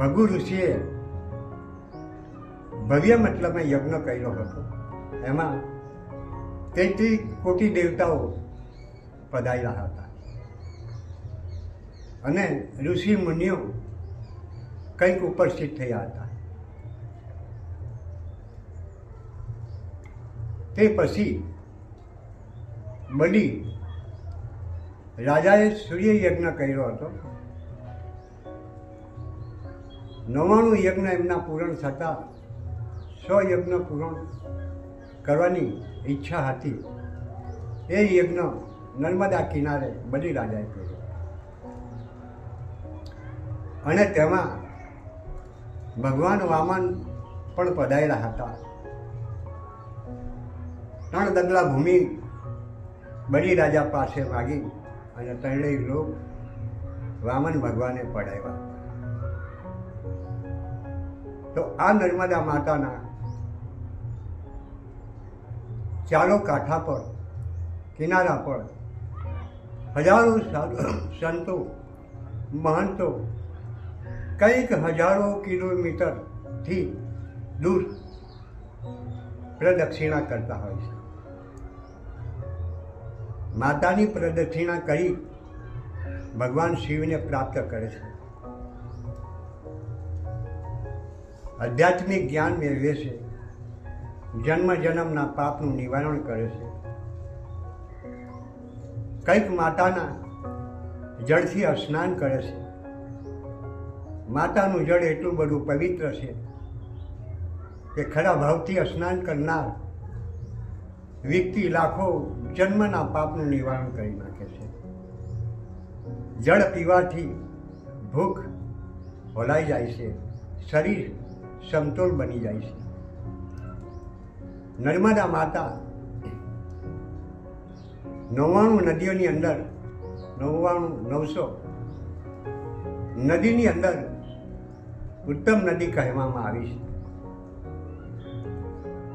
ભગુ ઋષિએ ભવ્ય મતલબમાં યજ્ઞ કર્યો હતો. એમાં તેત્રી કોટી દેવતાઓ પધાર્યા હતા. અને ઋષિ મુનિઓ કંઈક ઉપસ્થિત થયા હતા. તે પછી બલી રાજાએ સૂર્ય યજ્ઞ કર્યો હતો. નવ્વાણું યજ્ઞ એમના પૂરણ થતાં, સો યજ્ઞ પૂરણ કરવાની ઈચ્છા હતી. એ યજ્ઞ નર્મદા કિનારે બલી રાજાએ કર્યો. અને તેમાં ભગવાન વામન પણ પધારેલા હતા. ત્રણ દગલા ભૂમિ બલી રાજા પાસે માગી અને ત્રણેય લોક વામન ભગવાને પડાવ્યા તો આ નર્મદા માતાના ચારો કાંઠા પર, કિનારા પર હજારો સાધુ, સંતો, મહંતો, કંઈક હજારો કિલોમીટરથી દૂર પ્રદક્ષિણા કરતા હોય છે. માતાની પ્રદક્ષિણા કરી ભગવાન શિવને પ્રાપ્ત કરે છે. આધ્યાત્મિક જ્ઞાન મેળવે છે. જન્મ જન્મના પાપનું નિવારણ કરે છે. કંઈક માતાના જળથી સ્નાન કરે છે. માતાનું જળ એટલું બધું પવિત્ર છે કે ખરા ભાવથી સ્નાન કરનાર વ્યક્તિ લાખો જન્મના પાપનું નિવારણ કરી નાખે છે. જળ પીવાથી ભૂખ ભોલાઈ જાય છે. શરીર સમતોલ બની જાય છે. નર્મદા માતા નવ્વાણું નદીઓની અંદર, નવ્વાણું, નવસો નદીની અંદર ઉત્તમ નદી કહેવામાં આવી છે.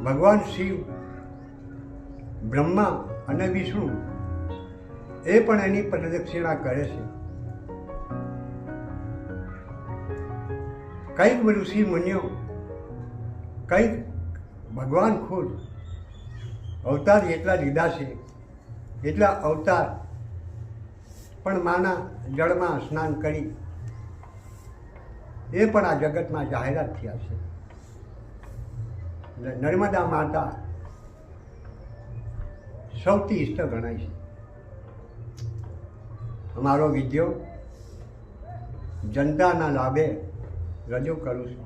ભગવાન શિવ, બ્રહ્મા અને વિષ્ણુ એ પણ એની પ્રદક્ષિણા કરે છે. કંઈક ઋષિ મુનિઓ કંઈક ભગવાન ખુદ અવતાર એટલા લીધા છે, એટલા અવતાર પણ માના જળમાં સ્નાન કરી. એ પણ આ જગતમાં જાહેરાત થયા છે. નર્મદા માતા સૌથી ઇષ્ટ ગણાય છે. અમારો વીડિયો જનતાના લાભે રજૂ કરું છું.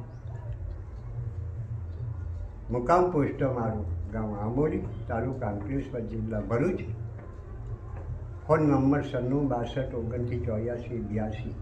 મુકામ પોસ્ટ મારું ગામ આંબોલી તાલુકા અંકલેશ્વર જિલ્લા ભરૂચ. ફોન નંબર સન્નું બાસઠ ઓગણથી ચોર્યાસી બ્યાસી.